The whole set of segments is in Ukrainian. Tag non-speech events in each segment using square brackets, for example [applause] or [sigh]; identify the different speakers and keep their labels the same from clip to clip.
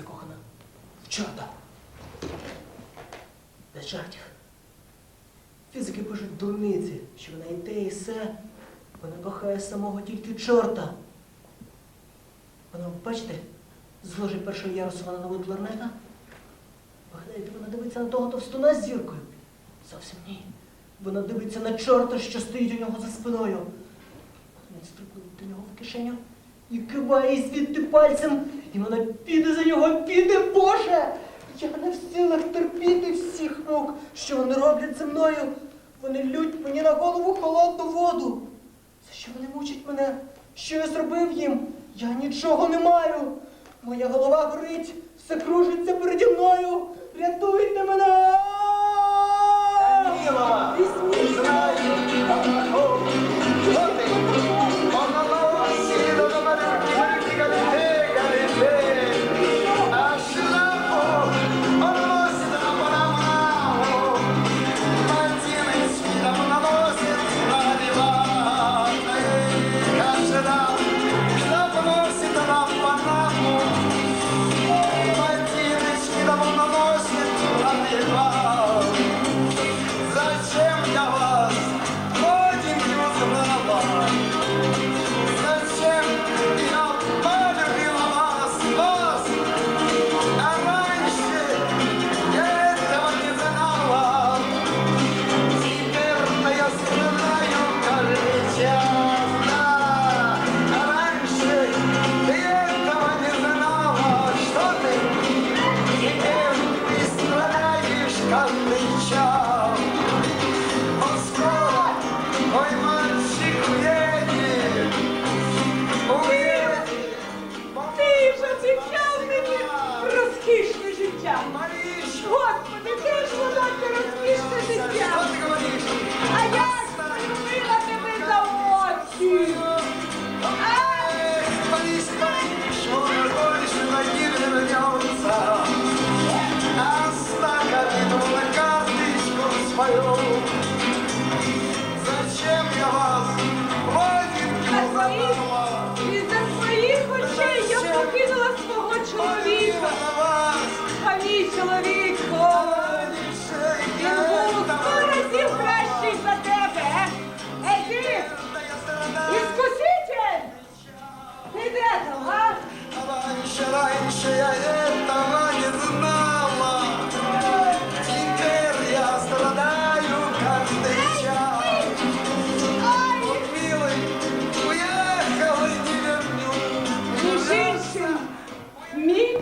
Speaker 1: закохана в чорта. Без жартів. Фізики пишуть дурниці, що вона і те, і все. Вона кохає самого тільки чорта. Вона, бачите, з ложі першого ярусу вона новий кларнета. Виглядаєте, вона дивиться на того товстуна з зіркою. Зовсім ні. Вона дивиться на чорта, що стоїть у нього за спиною. Він стрибнув до нього в кишеню і киває звідти пальцем, і вона піде за нього, піде, Боже! Я не в силах терпіти всіх рук, що вони роблять зі мною. Вони лють мені на голову холодну воду. За що вони мучать мене? Що я зробив їм? Я нічого не маю. Моя голова горить, все кружиться переді мною.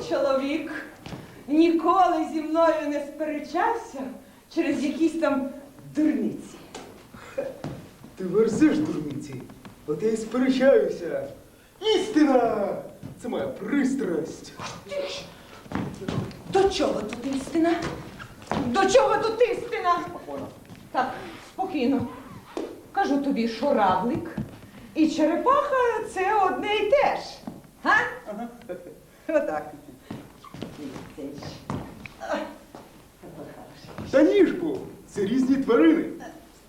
Speaker 2: Чоловік ніколи зі мною не сперечався через якісь там дурниці.
Speaker 3: Ти верзеш, дурниці, от я й сперечаюся. Істина! Це моя пристрасть.
Speaker 2: До чого тут істина? До чого тут істина? Так, спокійно. Кажу тобі, що равлик і черепаха це одне й те ж. Га? Отак.
Speaker 3: Та ніжку! Це різні тварини.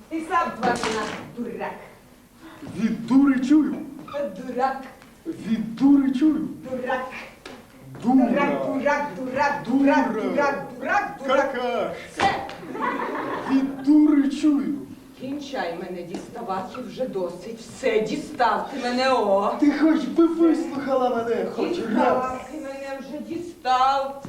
Speaker 2: Ти сам тварина, дурак.
Speaker 3: Від дури чую.
Speaker 2: Дурак,
Speaker 3: Від дури чую.
Speaker 2: дурак. Дурак,
Speaker 3: Дура.
Speaker 2: дурак, дурак, дурак,
Speaker 3: дурак,
Speaker 2: дурак, дурак, дурак.
Speaker 3: Какаш.
Speaker 2: Все,
Speaker 3: Від дури чую.
Speaker 2: кінчай мене діставати вже досить. Все, дістав ти мене, о.
Speaker 3: Ти хоч би вислухала мене, хоч раз.
Speaker 2: Дістав, ти мене вже дістав.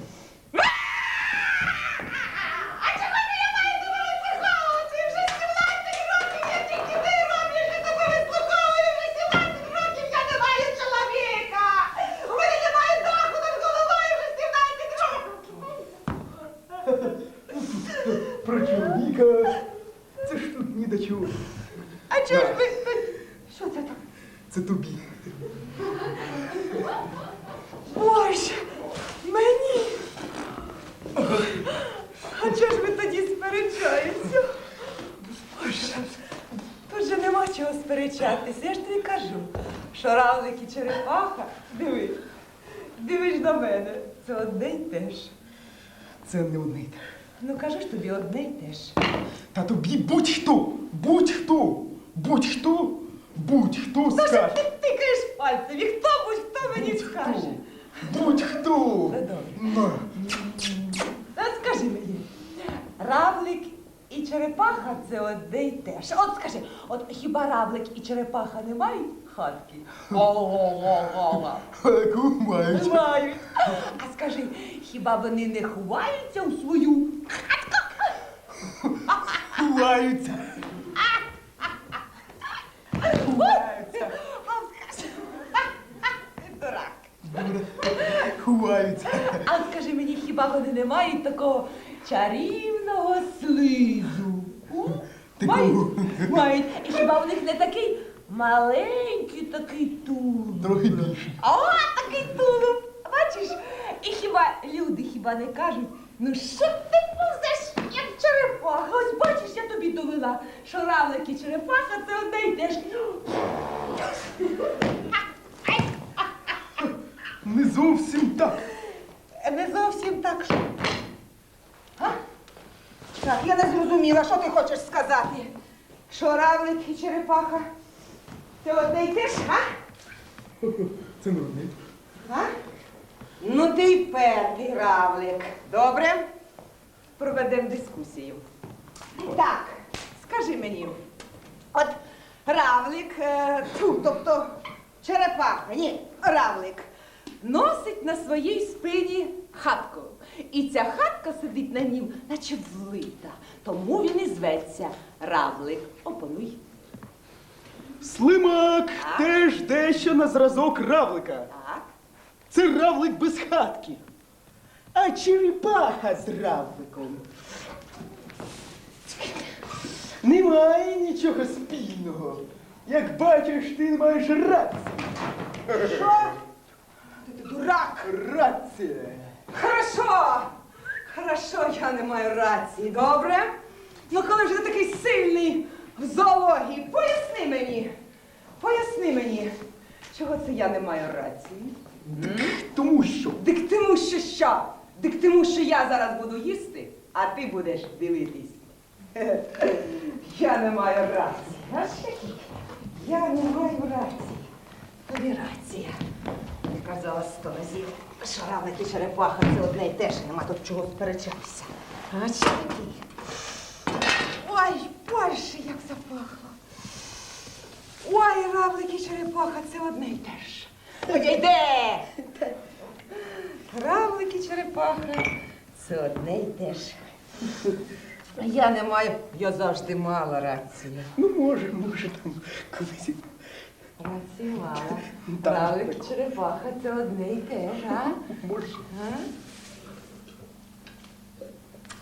Speaker 2: Одне й те ж.
Speaker 3: Це не одне й те.
Speaker 2: Ну кажу ж тобі одне й те ж.
Speaker 3: Та тобі будь-хто, будь-хто, будь-хто, будь-хто
Speaker 2: Та що
Speaker 3: скаже.
Speaker 2: ти тикаєш пальцем? І хто будь-хто мені
Speaker 3: Будь-хто.
Speaker 2: скаже?
Speaker 3: Будь-хто. На.
Speaker 2: Та скажи мені, равлик і черепаха це одне й те ж. От скажи, от хіба равлик і черепаха не мають хатки? Ого-го-го.
Speaker 3: Яку мають.
Speaker 2: Мають. А скажи, хіба вони не ховаються у свою?
Speaker 3: Ховаються.
Speaker 2: Ховаються. А дурак.
Speaker 3: Ховаються.
Speaker 2: А скажи мені, хіба вони не мають такого чарівного слизу? Мають? Мають. І хіба в них не такий маленький такий тулуб?
Speaker 3: Трохи більше.
Speaker 2: О, такий тулуб! Бачиш? І хіба люди хіба не кажуть, ну що ти повзеш, як черепаха? Ось бачиш, я тобі довела, що равлик і черепаха це одне й те ж.
Speaker 3: Не зовсім так.
Speaker 2: Не зовсім так. що- Га? Так, я не зрозуміла, що ти хочеш сказати. Що равлик і черепаха? Це одне й те ж, а?
Speaker 3: Це не одне.
Speaker 2: а? Ну ти й пертий равлик. Добре? Проведемо дискусію. Так, скажи мені, от равлик, е, тьфу, тобто черепаха, ні, равлик, носить на своїй спині хатку. І ця хатка сидить на нім, наче влита. Тому він і зветься равлик. Опануй.
Speaker 3: Слимак теж дещо на зразок равлика.
Speaker 2: Так.
Speaker 3: Це равлик без хатки. А черепаха з равликом. Немає нічого спільного. Як бачиш, ти не маєш рації.
Speaker 2: Що? Ти дурак!
Speaker 3: Рація.
Speaker 2: Хорошо! Хорошо, я не маю рації, добре? Ну коли ж ти такий сильний в зоології, мені, поясни мені, чого це я не маю рації?
Speaker 3: Тому що
Speaker 2: Дик тому, що що? Дик тому, що я зараз буду їсти, а ти будеш дивитись. [laughs] Я не маю рації. Знаєш? Я не маю рації. Тобі рація. Я казала сто разів, равлик і черепаха це одне й те ж, нема тут чого сперечатися. А що? Ой, Боже, як запахло. Ой, равлик і черепаха це одне й те ж. Одійде! Равлик і черепаха це одне й те ж. Я не маю, я завжди мала рацію.
Speaker 3: ну може, може там колись.
Speaker 2: Рації мала.
Speaker 3: Так.
Speaker 2: Равлик і черепаха це одне й те ж, а?
Speaker 3: Може.
Speaker 2: а?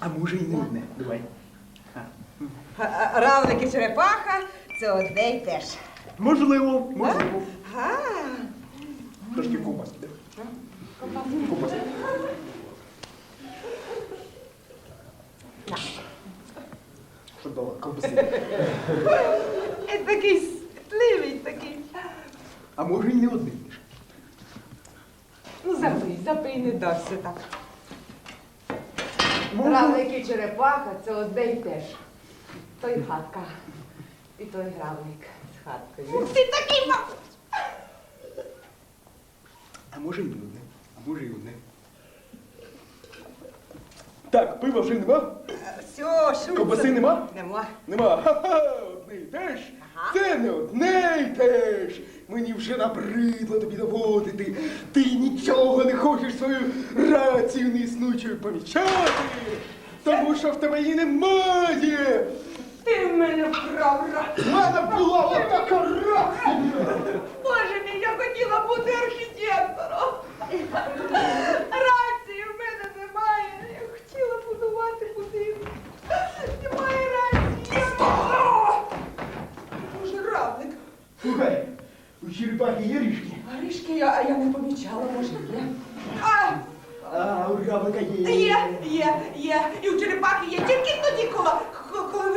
Speaker 3: А може і не одне. Давай.
Speaker 2: А- а- Равлик і черепаха це одне й те ж.
Speaker 3: Можливо, можливо.
Speaker 2: А?
Speaker 3: Трошки ковбаски, да? Ковбаски. Що дала? Ковбаси.
Speaker 2: Е, Такий стливий такий.
Speaker 3: А може і не одне.
Speaker 2: Ну, запий, запий, не дався так.
Speaker 3: Може.
Speaker 2: Равлик і черепаха це одне й те ж. Той хатка. І той гравник хаткою. Ти такий мабуть.
Speaker 3: А може і не одне. А може і одне. Так, пива вже нема?
Speaker 2: Все, шум.
Speaker 3: Ковбаси нема?
Speaker 2: Нема.
Speaker 3: Нема. Ха-ха, одне й те.
Speaker 2: Ага.
Speaker 3: Це не одне й те ж. Мені вже набридло тобі доводити. Ти нічого не хочеш свою рацію неіснуючою помічати. Тому що в тебе її немає.
Speaker 2: Ти в мене вкрав рацію.
Speaker 3: В мене була отака рація.
Speaker 2: Боже мій, я хотіла бути архітектором. Рації в мене немає. Я хотіла будувати будинок. Немає рації. Боже, равник.
Speaker 3: Слухай, у черепахи є ріжки,
Speaker 2: Горішки я, а я не помічала, може є. А,
Speaker 3: а у равлика є.
Speaker 2: є, є, є. І у черепахи є тільки тоді, коли, коли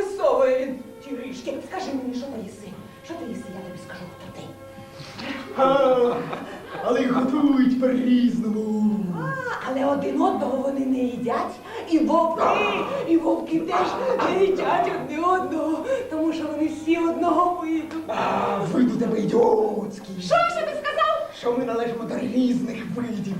Speaker 2: висовує він ті ріжки. Скажи мені, що ти їси? Що ти їси, я тобі скажу, хто ти.
Speaker 3: А, але їх готують по-різному.
Speaker 2: А, але один одного вони не їдять. І вовки, і вовки теж не їдять одне одного, тому що вони всі одного виду.
Speaker 3: А, виду тебе ідіотський.
Speaker 2: Що ще ти сказав?
Speaker 3: що ми належимо до різних видів.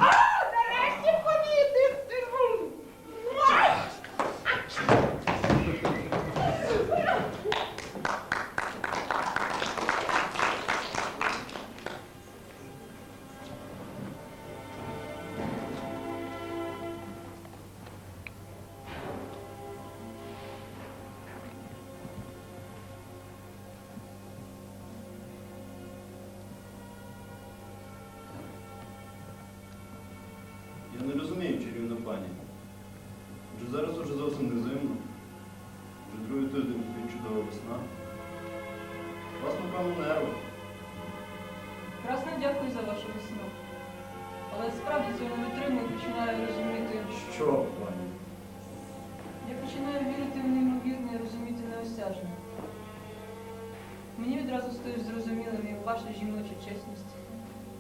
Speaker 4: Чесність,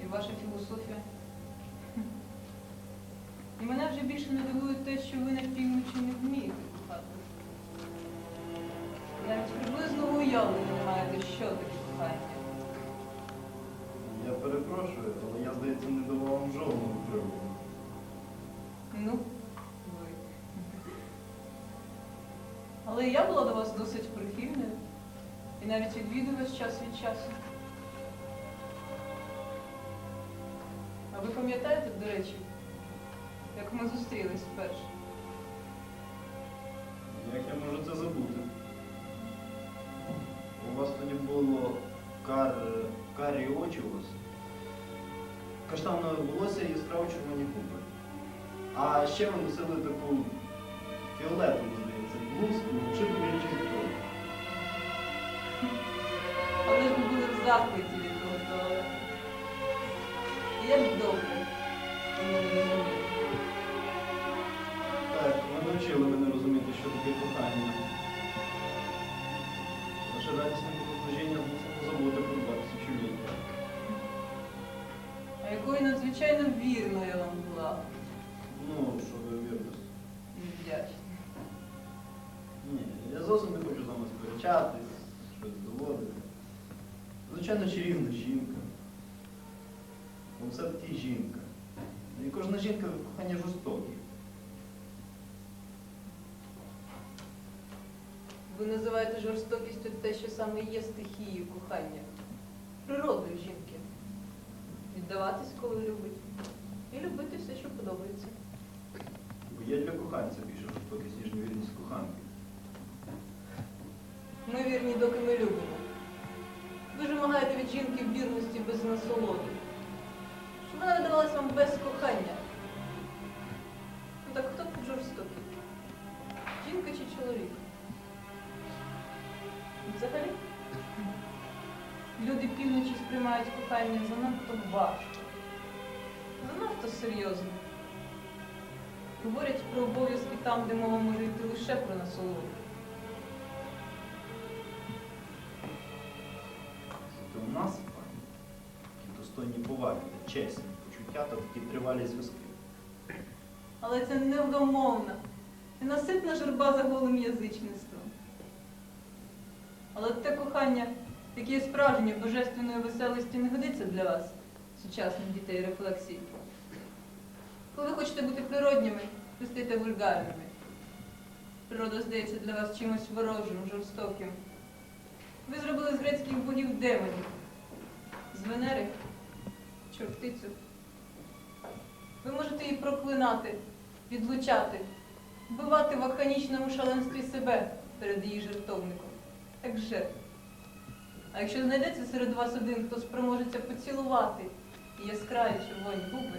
Speaker 4: і ваша філософія. І мене вже більше не дивує те, що ви на півночі не вмієте кохати. Навіть приблизно уявлення не маєте, що таке кохання.
Speaker 5: Я перепрошую, але я, здається, не давав вам жодного приводу.
Speaker 4: Ну, ви. Але я була до вас досить прихильною і навіть відвідую вас час від часу. А ви пам'ятаєте, до речі, як ми зустрілись вперше?
Speaker 5: Як я можу це забути? У вас тоді було кар... карі очі у вас. Каштанове волосся і яскраво червоні губи. А ще ви носили таку фіолетову, здається, блузку чи білячий хто.
Speaker 4: Але ж ми були в захваті від. Як добре.
Speaker 5: Так, ви навчили мене розуміти, що таке кохання. Ваше радісне походження змусило забути про 20 чоловіка.
Speaker 4: А якою надзвичайно вірною я вам була.
Speaker 5: Ну, що ви вірите?
Speaker 4: І вдячна.
Speaker 5: Ні, я зовсім не хочу з вами сперечатись, щось доводити. Звичайно, чарівна жінка. Бо все-таки жінка. І кожна жінка в коханні жорстокі.
Speaker 4: Ви називаєте жорстокістю те, що саме є стихією кохання, природою жінки. Віддаватись, коли любить, і любити все, що подобається.
Speaker 5: Бо є для коханця більше жорстокість, ніж невірність коханки.
Speaker 4: Ми вірні, доки ми любимо. Ви ж вимагаєте від жінки вірності без насолоди. Щоб вона видавалась вам без кохання. Ну так хто тут жорстокий? Жінка чи чоловік? Сприймають кохання занадто важко, занадто серйозно. Говорять про обов'язки там, де мова може йти лише про насолоду.
Speaker 5: Зате у нас, пані, такі достойні поваги, та чесні почуття та такі тривалі зв'язки.
Speaker 4: Але це невдомовна, ненаситна журба за голим язичництвом. Але те кохання, яке є справжнє божественної веселості, не годиться для вас, сучасних дітей рефлексій. Коли ви хочете бути природніми, ви вульгарними. Природа здається для вас чимось ворожим, жорстоким. Ви зробили з грецьких богів демонів, з Венери чортицю. Ви можете її проклинати, відлучати, вбивати в акханічному шаленстві себе перед її жертовником, як жертву. А якщо знайдеться серед вас один, хто спроможеться поцілувати і яскраві червоні губи,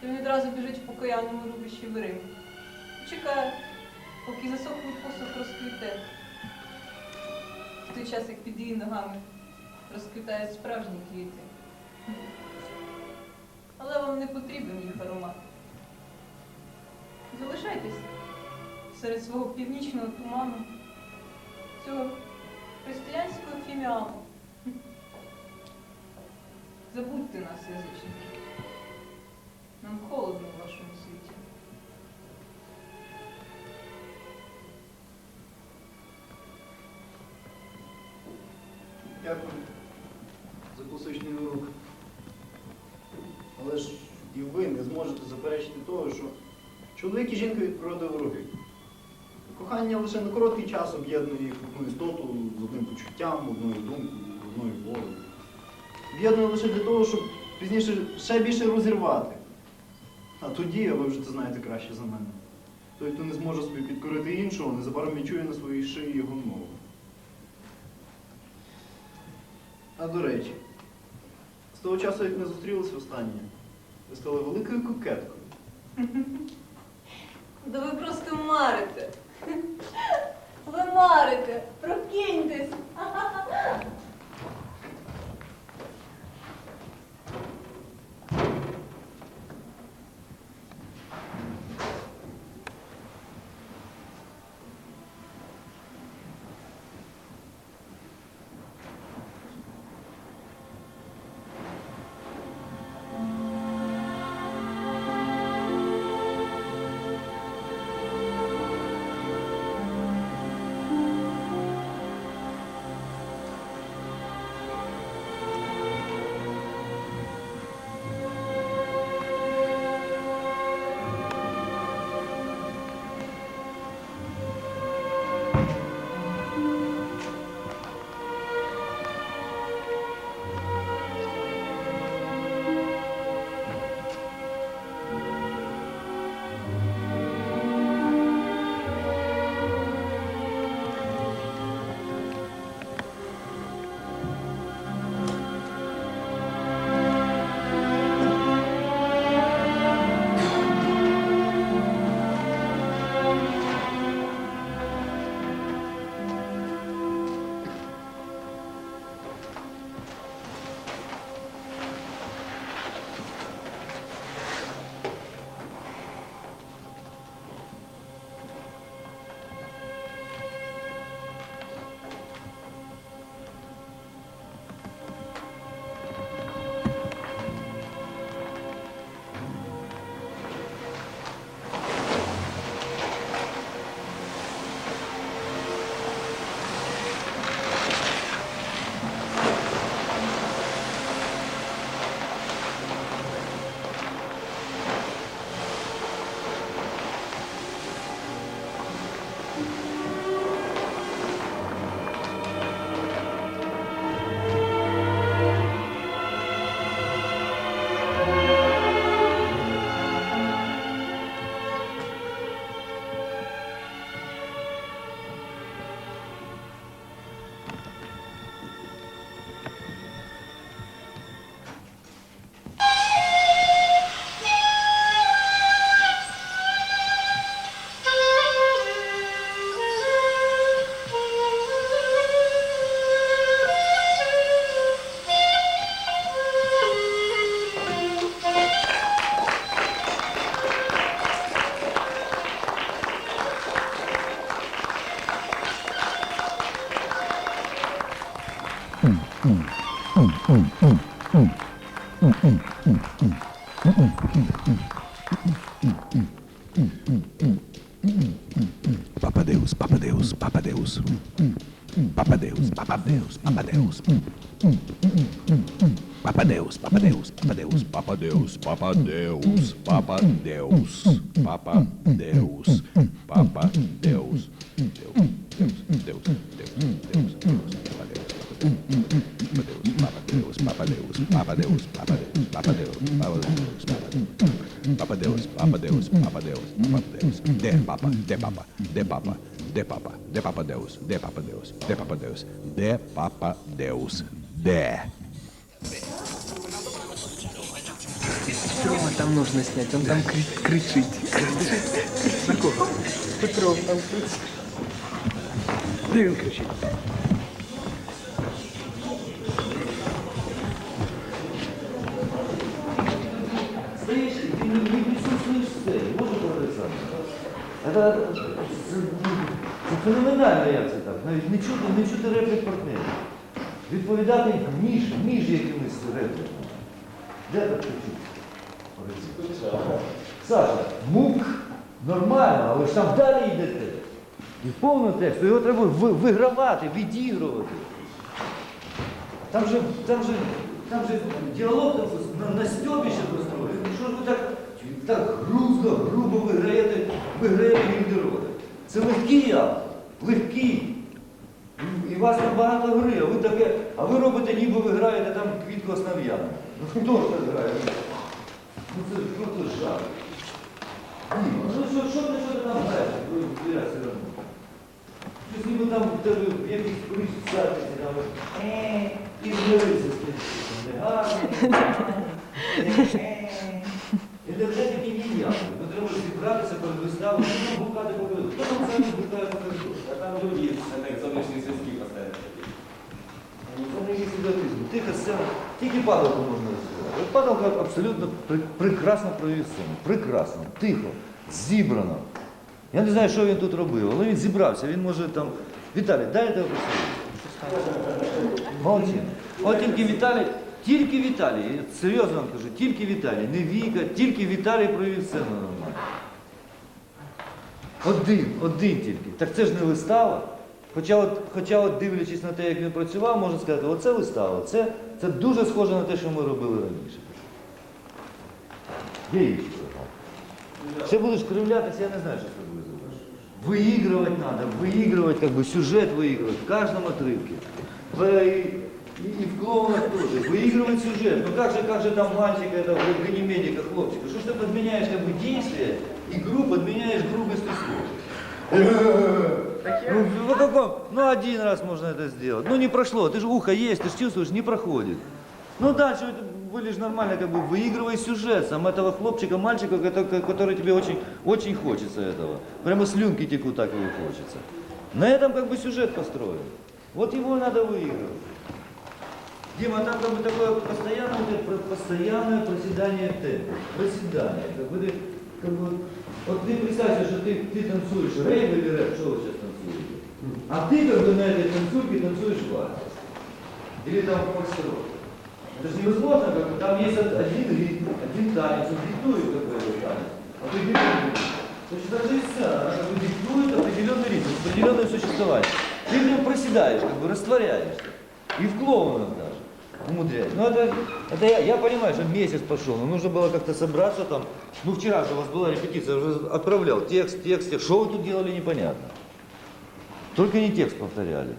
Speaker 4: то він відразу біжить в покоянному рубищі в Рим. Чекає, поки засохлий посух розквіте. В той час, як під її ногами розквітають справжні квіти. Але вам не потрібен їх аромат. Залишайтесь серед свого північного туману, цього християнського філіалу. Забудьте нас, язичники. Нам холодно в вашому світі.
Speaker 5: Дякую за класичний урок. Але ж і ви не зможете заперечити того, що чоловік і жінка від природи вороги. Кохання лише на короткий час об'єднує їх в одну істоту з одним почуттям, одною думкою, одною волею. Об'єднує лише для того, щоб пізніше ще більше розірвати. А тоді, а ви вже це знаєте краще за мене. Той, хто не зможе собі підкорити іншого, незабаром відчує на своїй шиї його мову. А до речі, з того часу, як ми зустрілися останнє, ви стали великою кокеткою. [laughs]
Speaker 4: Да ви просто марите. Ви марите. Прокиньтесь.
Speaker 6: Deus, Papa Deus, Papa Deus, Papa Deus, Deus, Deus, Deus, Deus, Deus, Deus, Papa Deus, Papa Deus, Papa Deus, Papa Deus, Papa Deus, Papa Deus, Papa Deus, Papa Deus, Deus, Papa Deus, Papa Deus, Papa Deus, de Papa, de Papa, de Papa, de Papa, de Papa Deus, de Papa Deus, de Papa Deus, de Papa Deus, de
Speaker 3: Петрова там нужно снять, он там кри- кричит. Петров там кричить. Де він кричить?
Speaker 7: И ты не, не присутствуешь сам? Это, це, це феноменально, як це так. Навіть не чути, не чути реплік партнерів. Відповідати між, між якимись репліками. Де так Саша, мук нормально, але ж там далі йдете. І в повному тексту його треба вигравати, відігрувати. Там же, там же, там же діалог на, на стьобі ще построєний. Що ж ви так так грузно, грубо виграєте, виграєте гільдероди. Це легкий автор, легкий. І вас там багато гри, а ви таке, а ви робите, ніби ви граєте там квітку основ'яну. Ну хто ж так грає? Ну це просто жах. Ні, ну що, що ти, що ти там граєш? Ви, я все одно. Щось ніби там в тебе в якійсь колись садиться, там е, і змириться з тим, що там не гарно. Енергетики ніякі. Ви треба зібратися перед виставою, ну, гукати покажу. Хто там це гукає покажу?
Speaker 8: А там другі так, зовнішні зв'язки поставили.
Speaker 7: Ну, Це не якийсь ідіотизм. Тиха сцена. Тільки падалку можна От абсолютно прекрасно провів сцену. Прекрасно, тихо, зібрано. Я не знаю, що він тут робив, але він зібрався, він може там. Віталій, дайте його Молодці. От тільки Віталій, тільки Віталій, я серйозно вам кажу, тільки Віталій, не Віка, тільки Віталій провів сцену нормально. Один, один тільки. Так це ж не вистава. Хоча от, хоча от дивлячись на те, як він працював, можна сказати, оце вистава. Це, це дуже схоже на те, що ми робили раніше. Є інші програми. Ще будеш кривлятися, я не знаю, що з тобою зробиш. Выигрывать надо, выигрывать, как бы сюжет выигрывать в каждом отрывке. В- и, и в клоунах тоже. Выигрывать сюжет. Ну как же, как же там мальчика, это в Ганимедика, хлопчика? Что ж ты подменяешь как бы действие, игру подменяешь грубостью слов? Ну, в каком? Ну, один раз можно это сделать. Ну, не прошло. Ты же ухо есть, ты же чувствуешь, не проходит. Ну, дальше это были же нормально, как бы выигрывай сюжет сам этого хлопчика, мальчика, кото- который тебе очень, очень хочется этого. Прямо слюнки текут, так его хочется. На этом как бы сюжет построен. Вот его надо выигрывать. Дима, там как бы такое постоянное, постоянное проседание темпа. Проседание. Как бы ты, как бы, вот ты представь что ты, ты танцуешь рейв или рэп, что вы сейчас? А ты как этой танцульке танцуешь вальс. Или там фокстрот. Это же невозможно, как там есть од- один ритм, один танец, он диктует какой-то танец, определенный ритм. Точно так же и сцена, она как бы диктует определенный ритм, определенное существование. Ты в нем проседаешь, как бы растворяешься. И в клоунах даже умудряешь. Ну это, это я, я понимаю, что месяц пошел, но нужно было как-то собраться там. Ну вчера же у вас была репетиция, уже отправлял текст, текст, текст. Что вы тут делали, непонятно. Только не текст повторяли.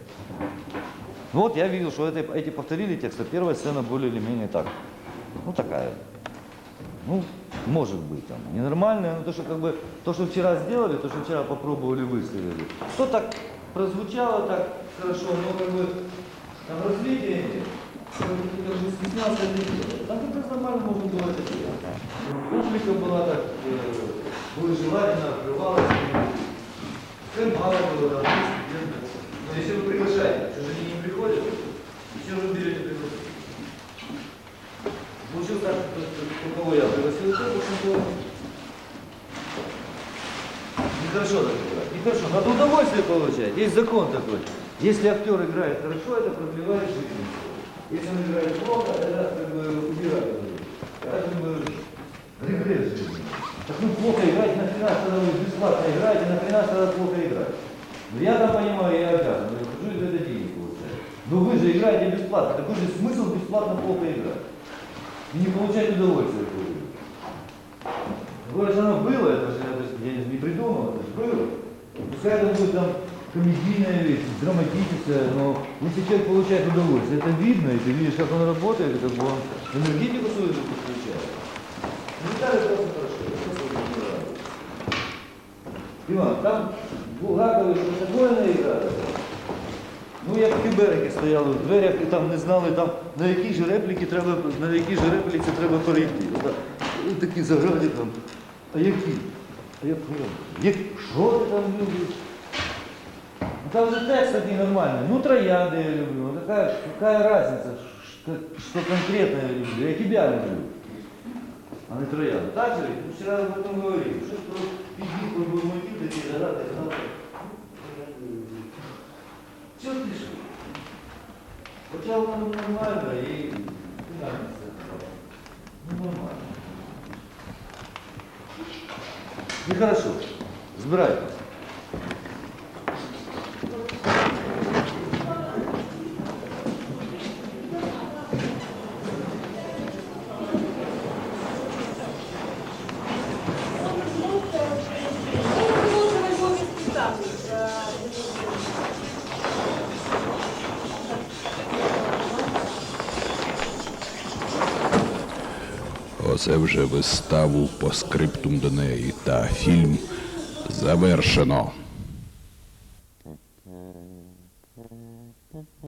Speaker 7: Ну вот я видел, что это, эти повторили текст, а первая сцена более или менее так. Ну такая. Ну, может быть там. Ненормальная, но то, что как бы, то, что вчера сделали, то, что вчера попробовали, выставили. То так прозвучало так хорошо, но как бы там развития нет. Как бы стеснялся это. Там как раз нормально можно было это делать. Публика была так, э, было желательно, открывалась. Там, студенты. Но если вы приглашаете, чужие не приходят, все равно берете приглашение. Получилось так, что что- кого я пригласил, то, общем-то, нехорошо так играть. Нехорошо. Надо удовольствие получать. Есть закон такой. Если актер играет хорошо, это продлевает жизнь. Если он играет плохо, это как бы убирает. Это как бы регресс жизни. Так ну плохо играть, нахрена, когда вы бесплатно играете, нахрена тогда плохо играть? Ну я там понимаю, я обязан, я хожу и за это деньги получаю. Но вы же играете бесплатно, какой же смысл бесплатно плохо играть? И не получать удовольствие от этого. Говорят, оно было, это же, это же я не придумал, это же было. Пускай это будет там комедийная вещь, драматическая, но если человек получает удовольствие, это видно, и ты видишь, как он работает, как бы он энергетику свою же подключает. Ну, Виталий просто хорошо. Иван, там Булгакові протокольна ігра. Ну, як в Кібереки стояли в дверях і там не знали, там, на які ж репліки треба, на які ж репліки треба перейти. Отак. І такі заграді там. А які? А як як, Що ти там любиш? Ну, Там же текст такий нормальний. Ну, троянды я люблю. Ну, какая, какая разница, что, что конкретно я люблю? Я тебя люблю. А не троянды. Так же? Мы вчера об этом говорили. Что про мотив такие заграти, знати. Чого ти що? Хоча вона нормально і фінансово. Ну, нормально. Нехорошо. Збирайтесь.
Speaker 6: Вже виставу по скриптум до неї та фільм завершено.